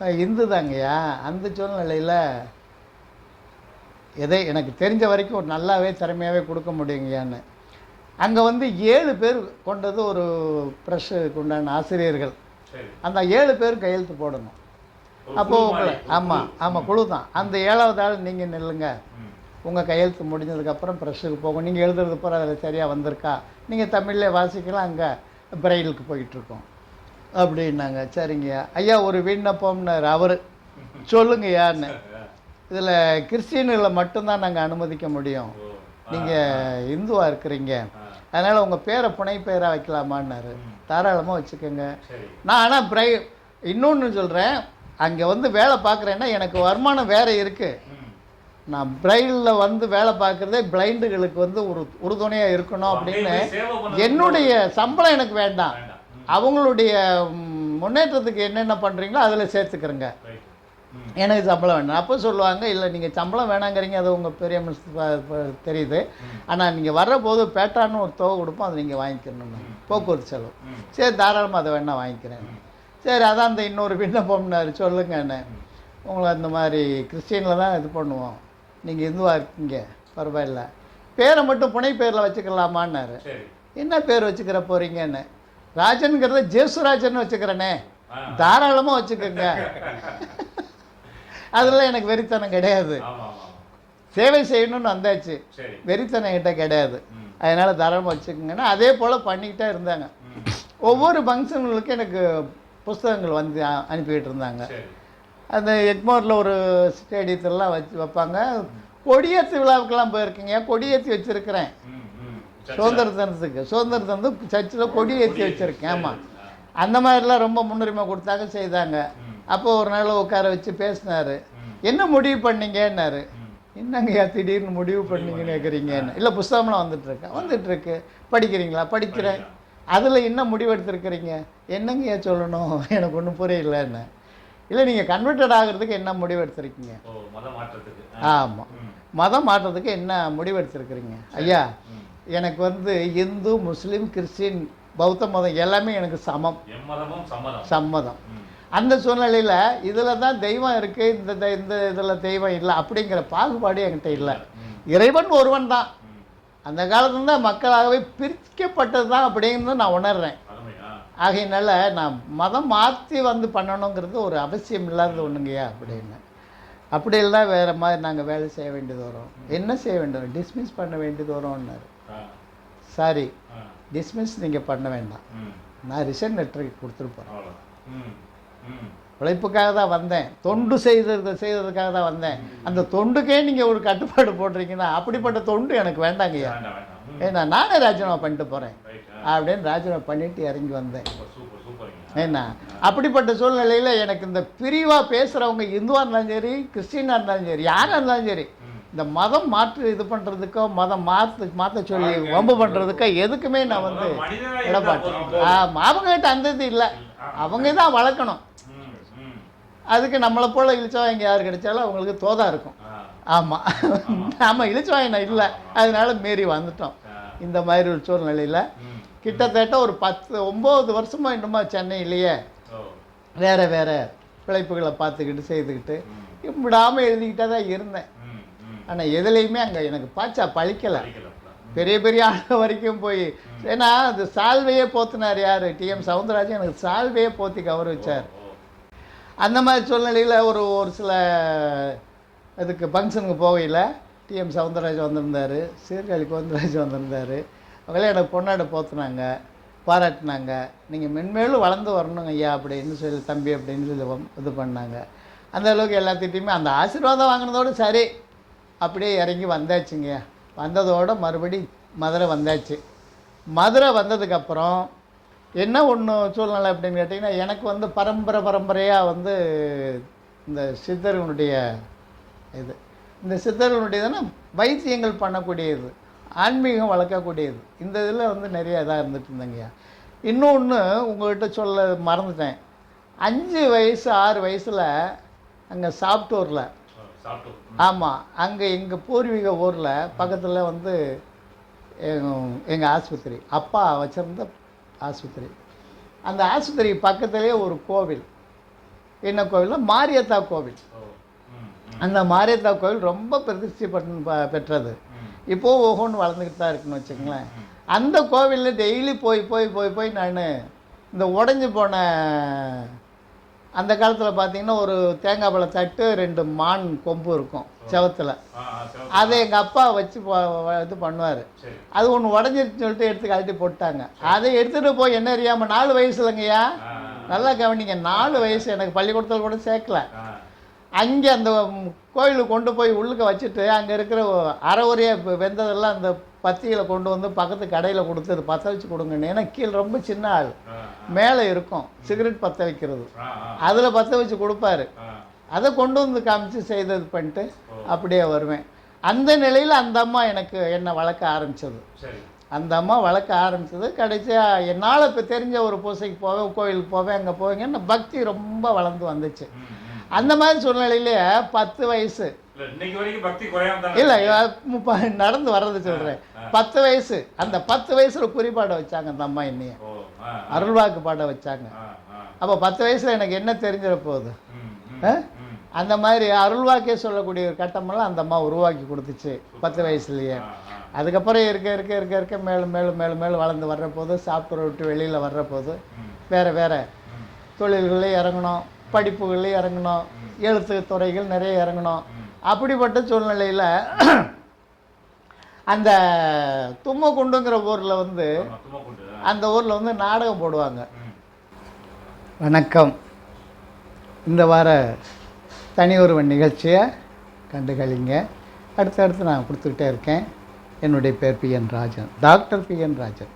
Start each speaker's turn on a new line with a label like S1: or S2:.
S1: இந்து தாங்கய்யா அந்த சூழ்நிலையில் எதை எனக்கு தெரிஞ்ச வரைக்கும் ஒரு நல்லாவே திறமையாகவே கொடுக்க முடியுங்கய்யான்னு. அங்கே வந்து ஏழு பேர் கொண்டது ஒரு ப்ரெஷ்ஷுக்கு உண்டான ஆசிரியர்கள்.
S2: சரி.
S1: அந்த ஏழு பேர் கையெழுத்து போடணும்.
S2: ஒரு
S1: அப்போ
S2: குழு
S1: உங்களை ஆமாம். ஆமாம் குழு. தான் அந்த ஏழாவது ஆள் நீங்கள் நில்லுங்க. உங்கள் கையெழுத்து முடிஞ்சதுக்கப்புறம் ப்ரெஷ்ஷுக்கு போகும். நீங்கள் எழுதுறது பூரா அதில் சரியாக வந்திருக்கா? நீங்கள் தமிழ்லே வாசிக்கலாம் அங்கே பிரெயிலுக்கு போயிட்டுருக்கோம் அப்படின்னாங்க. சரிங்க. ஐயா ஒரு விண்ணப்பம்னார் அவர் சொல்லுங்கய்யான்னு. இதில் கிறிஸ்டின்களை மட்டும்தான் நாங்கள் அனுமதிக்க முடியும். நீங்கள் இந்துவாக இருக்கிறீங்க. அதனால் உங்கள் பேரை புனை பேராக வைக்கலாமான்னாரு தாராளமாக வச்சுக்கோங்க. நான் ஆனால் பிரை இன்னொன்று சொல்கிறேன் அங்கே வந்து வேலை பார்க்குறேன்னா எனக்கு வருமானம் வேறு இருக்குது. நான் பிரைலில் வந்து வேலை பார்க்குறதே பிளைண்டுகளுக்கு வந்து ஒரு உறுதுணையாக இருக்கணும் அப்படின்னு. என்னுடைய சம்பளம் எனக்கு வேண்டாம். அவங்களுடைய முன்னேற்றத்துக்கு என்னென்ன பண்ணுறீங்களோ அதில் சேர்த்துக்கிறேங்க. எனக்கு சம்பளம் வேண்டாம். அப்போ சொல்லுவாங்க இல்லை நீங்கள் சம்பளம் வேணாங்கிறீங்க அது உங்கள் பெரிய தெரியுது. ஆனால் நீங்கள் வர்ற போது பேட்டான்னு ஒரு தொகை கொடுப்போம் அதை நீங்கள் வாங்கிக்கணும் போக்குவரத்து செலவு. சரி தாராளமாக அதை வேணா வாங்கிக்கிறேன். சரி அதான் அந்த இன்னொரு விண்ணப்பம்னாரு சொல்லுங்கன்னு உங்களை அந்த மாதிரி கிறிஸ்டியனில் தான் இது பண்ணுவோம். நீங்கள் இந்துவாக இருக்கீங்க பரவாயில்ல. பேரை மட்டும் புனை பேரில் வச்சுக்கலாமான்னாரு என்ன பேர் வச்சுக்கிற போகிறீங்கன்னு ராஜன்கிறத ஜேசுராஜன் வச்சுக்கிறேனே. தாராளமாக வச்சுக்கோங்க. அதெல்லாம் எனக்கு வெறித்தனம் கிடையாது. சேவை செய்யணும்னு வந்தாச்சு. வெறித்தனம் கிட்ட கிடையாது. அதனால் தாராளமாக வச்சுக்கோங்கன்னா அதே போல் பண்ணிக்கிட்டே இருந்தாங்க. ஒவ்வொரு ஃபங்க்ஷன்களுக்கும் எனக்கு புஸ்தகங்கள் வந்து அனுப்பிக்கிட்டு இருந்தாங்க. அந்த எக்மோரில் ஒரு ஸ்டேடியத்திலலாம் வச்சு வைப்பாங்க. கொடியேற்று விழாவுக்கெல்லாம் போயிருக்கீங்க. கொடியேற்றி வச்சுருக்கிறேன். சுதந்திர தினத்துக்கு சுதந்திர தினத்துக்கு சர்ச்சில் கொடி ஏற்றி
S2: சரி.
S1: வச்சுருக்கேன் ஆமாம். அந்த மாதிரிலாம் ரொம்ப முன்னுரிமை கொடுத்தாங்க செய்தாங்க.
S2: ம்.
S1: அப்போ ஒரு நாள் உட்கார வச்சு பேசினார். என்ன முடிவு பண்ணீங்கன்னாரு. என்னங்கய்யா திடீர்னு முடிவு பண்ணீங்கன்னு கேட்குறீங்கன்னு இல்லை புஸ்தகம்லாம் வந்துட்டுருக்கு. வந்துட்டுருக்கு. படிக்கிறீங்களா? படிக்கிறேன். அதில் என்ன முடிவு எடுத்திருக்கிறீங்க? என்னங்கய்யா சொல்லணும்? எனக்கு ஒன்றும் புரியலன்னு. இல்லை நீங்கள் கன்வெர்டட் ஆகிறதுக்கு என்ன முடிவு எடுத்திருக்கீங்க?
S2: ஓ மத மாற்றத்துக்கு.
S1: ஆமாம். மதம் மாற்றத்துக்கு என்ன முடிவு எடுத்திருக்கிறீங்க? ஐயா. எனக்கு வந்து இந்து முஸ்லீம் கிறிஸ்டின் பௌத்த மதம் எல்லாமே எனக்கு சமம்.
S2: சம்மதம்.
S1: அந்த சூழ்நிலையில் இதில் தான் தெய்வம் இருக்குது இந்த இந்த இதில் தெய்வம் இல்லை அப்படிங்கிற பாகுபாடு என்கிட்ட இல்லை. இறைவன் ஒருவன் தான். அந்த காலத்துல தான் மக்களாகவே பிரிக்கப்பட்டது தான் அப்படிங்கிறது நான் உணர்றேன். ஆகையினால நான் மதம் மாற்றி வந்து பண்ணணுங்கிறது ஒரு அவசியம் இல்லாதது ஒன்றுங்கய்யா அப்படின்னு. அப்படி இல்லை வேறு மாதிரி நாங்கள் வேலை செய்ய வேண்டியது வரும். என்ன செய்ய வேண்டும் டிஸ்மிஸ் பண்ண வேண்டியது வரும்னாரு. சாரி டிஸ்மிஸ் நீங்கள் பண்ண வேண்டாம். நான் ரிசைன் லெட்டர் கொடுத்துருப்பேன் உழைப்புக்காக தான் வந்தேன். தொண்டு செய்தது செய்ததுக்காக தான் வந்தேன். அந்த தொண்டுக்கே நீங்கள் ஒரு கட்டுப்பாடு போடுறீங்கன்னா அப்படிப்பட்ட தொண்டு எனக்கு வேண்டாங்கய்யா. ஏன்னா நானே ராஜினாமா பண்ணிட்டு போகிறேன் அப்படின்னு ராஜினாமா பண்ணிட்டு இறங்கி வந்தேன். ஏன்னா அப்படிப்பட்ட சூழ்நிலையில் எனக்கு இந்த பிரிவாக பேசுகிறவங்க இந்துவாக இருந்தாலும் சரி கிறிஸ்டினாக இருந்தாலும் சரி யாராக இருந்தாலும் சரி. இந்த மதம் மாற்று இது பண்ணுறதுக்கோ மதம் மாற்று மாற்ற சொல்லி வம்பு பண்ணுறதுக்கோ எதுக்குமே நான் வந்து. ஆமாம் அவங்ககிட்ட அந்த இது இல்லை. அவங்க தான் வளர்க்கணும். அதுக்கு நம்மளை போல் இழிச்சவாங்க யார் கிடைச்சாலும் அவங்களுக்கு தோதா இருக்கும். ஆமாம் ஆமாம் இழிச்சவாங்க இல்லை. அதனால மீறி வந்துட்டோம். இந்த மாதிரி ஒரு சூழ்நிலையில் கிட்டத்தட்ட ஒரு பத்து ஒம்பது வருஷமா இன்னுமா சென்னையிலேயே வேற வேற பிழைப்புகளை பார்த்துக்கிட்டு செய்துக்கிட்டு விடாமல் எழுதிக்கிட்டே தான் இருந்தேன். ஆனால் எதுலேயுமே அங்கே எனக்கு பாச்சா பழிக்கலை. பெரிய பெரிய ஆள் வரைக்கும் போய். ஏன்னா அது சால்வையே போத்துனார் யார்? டிஎம் சவுந்தரராஜன் எனக்கு சால்வையே போத்தி கௌரவிச்சார் அந்த மாதிரி சூழ்நிலையில் ஒரு ஒரு சில அதுக்கு ஃபங்க்ஷனுக்கு போகையில் டிஎம் சவுந்தரராஜ் வந்திருந்தார் சீர்காழி கோவிந்தராஜ் வந்திருந்தார். அவங்களே எனக்கு பொண்ணாட போத்துனாங்க பாராட்டினாங்க. நீங்கள் மென்மேலும் வளர்ந்து வரணுங்க ஐயா அப்படின்னு சொல்லி தம்பி அப்படின்னு சொல்லி இது பண்ணாங்க. அந்த அளவுக்கு எல்லாத்திட்டையுமே அந்த ஆசீர்வாதம் வாங்கினதோடு சரி. அப்படியே இறங்கி வந்தாச்சுங்க. வந்ததோட மறுபடி மதுரை வந்தாச்சு. மதுரை வந்ததுக்கப்புறம் என்ன ஒன்று சூழ்நிலை அப்படின்னு கேட்டிங்கன்னா எனக்கு வந்து பரம்பரை பரம்பரையாக வந்து இந்த சித்தர்களுடைய இது. இந்த சித்தர்களுடையதுன்னா வைத்தியங்கள் பண்ணக்கூடியது ஆன்மீகம் வளர்க்கக்கூடியது. இந்த இதில் வந்து நிறைய இதாக இருந்துட்டு இருந்தேங்கய்யா இன்னொன்று உங்கள்கிட்ட சொல்ல மறந்துட்டேன். அஞ்சு வயசு ஆறு வயசில் அங்கே சாப்டூரில் ஆமாம் அங்கே எங்கள் பூர்வீக ஊரில் பக்கத்தில் வந்து எங்கள் ஆஸ்பத்திரி அப்பா வச்சுருந்த ஆஸ்பத்திரி. அந்த ஆஸ்பத்திரி பக்கத்துலேயே ஒரு கோவில். என்ன கோவில்னா மாரியத்தா கோவில். அந்த மாரியத்தா கோவில் ரொம்ப பிரதிஷ்டை பெற்றது. இப்போது ஒவ்வொன்று வளர்ந்துக்கிட்டு தான் இருக்குன்னு வச்சுங்களேன் அந்த கோவிலில் டெய்லி போய் போய் போய் போய் நான் இந்த உடஞ்சி போன அந்த காலத்தில் பார்த்தீங்கன்னா ஒரு தேங்காய் பழ தட்டு ரெண்டு மான் கொம்பு இருக்கும் செவத்தில். அதை எங்கள் அப்பா வச்சு இது பண்ணுவார். அது ஒன்று உடஞ்சிருச்சுன்னு சொல்லிட்டு எடுத்து கழட்டி போட்டாங்க. அதை எடுத்துகிட்டு போய் என்ன அறியாமல் நாலு வயசு இல்லைங்கய்யா?
S2: ஆ
S1: நல்லா கவனிங்க நாலு வயசு எனக்கு பள்ளிக்கூடத்தில் கூட சேர்க்கல. அங்கே அந்த கோயிலுக்கு கொண்டு போய் உள்ளுக்க வச்சுட்டு அங்கே இருக்கிற அறவுரையாக வெந்ததெல்லாம் அந்த பத்திகளை கொண்டு வந்து பக்கத்து கடையில் கொடுத்து அது பற்ற வச்சு கொடுங்கன்னு. ஏன்னா கீழே ரொம்ப சின்ன ஆள். மேலே இருக்கும். சிகரெட் பற்ற வைக்கிறது. அதில் பற்ற வச்சு கொடுப்பாரு. அதை கொண்டு வந்து காமிச்சு செய்தது பண்ணிட்டு. அப்படியே வருவேன். அந்த நிலையில் அந்த அம்மா எனக்கு என்னை வளர்க்க ஆரம்பிச்சது.
S2: சரி.
S1: அந்த அம்மா வளர்க்க ஆரம்பிச்சது. கடைசியாக என்னால் இப்போ தெரிஞ்ச ஒரு பூசைக்கு போவேன் கோயிலுக்கு போவேன் அங்கே போவேங்க பக்தி ரொம்ப வளர்ந்து வந்துச்சு. அந்த மாதிரி சூழ்நிலையிலே பத்து வயசு
S2: இல்ல?
S1: நடந்து வர்றது சொல்கிறேன் பத்து வயசு அந்த பத்து வயசில் குறிப்பாட வச்சாங்க அந்த அம்மா என்னைய. அருள்வாக்கு பாட வச்சாங்க. அப்போ பத்து வயசில் எனக்கு என்ன தெரிஞ்சிட போகுது? அந்த மாதிரி அருள்வாக்கே சொல்லக்கூடிய ஒரு கட்டமெல்லாம் அந்த அம்மா உருவாக்கி கொடுத்துச்சு பத்து வயசுலேயே. அதுக்கப்புறம் இருக்க இருக்க இருக்க இருக்க மேலும் மேலும் மேலும் மேலும் வளர்ந்து வர்ற போது சாப்பிட்ற விட்டு வெளியில் வர்ற போது வேறு வேறு தொழில்களில் இறங்கணும் படிப்புகளில் இறங்கணும் எழுத்து துறைகள் நிறைய இறங்கணும் அப்படிப்பட்ட சூழ்நிலையில் அந்த தும்மக்குண்டுங்கிற ஊரில் வந்து. அந்த ஊரில் வந்து நாடகம் போடுவாங்க. வணக்கம். இந்த வார தனி ஒருவன் நிகழ்ச்சியை கண்டுகளிங்க. அடுத்தடுத்து நான் கொடுத்துக்கிட்டே இருக்கேன். என்னுடைய பேர் P N Rajan. Doctor P N Rajan.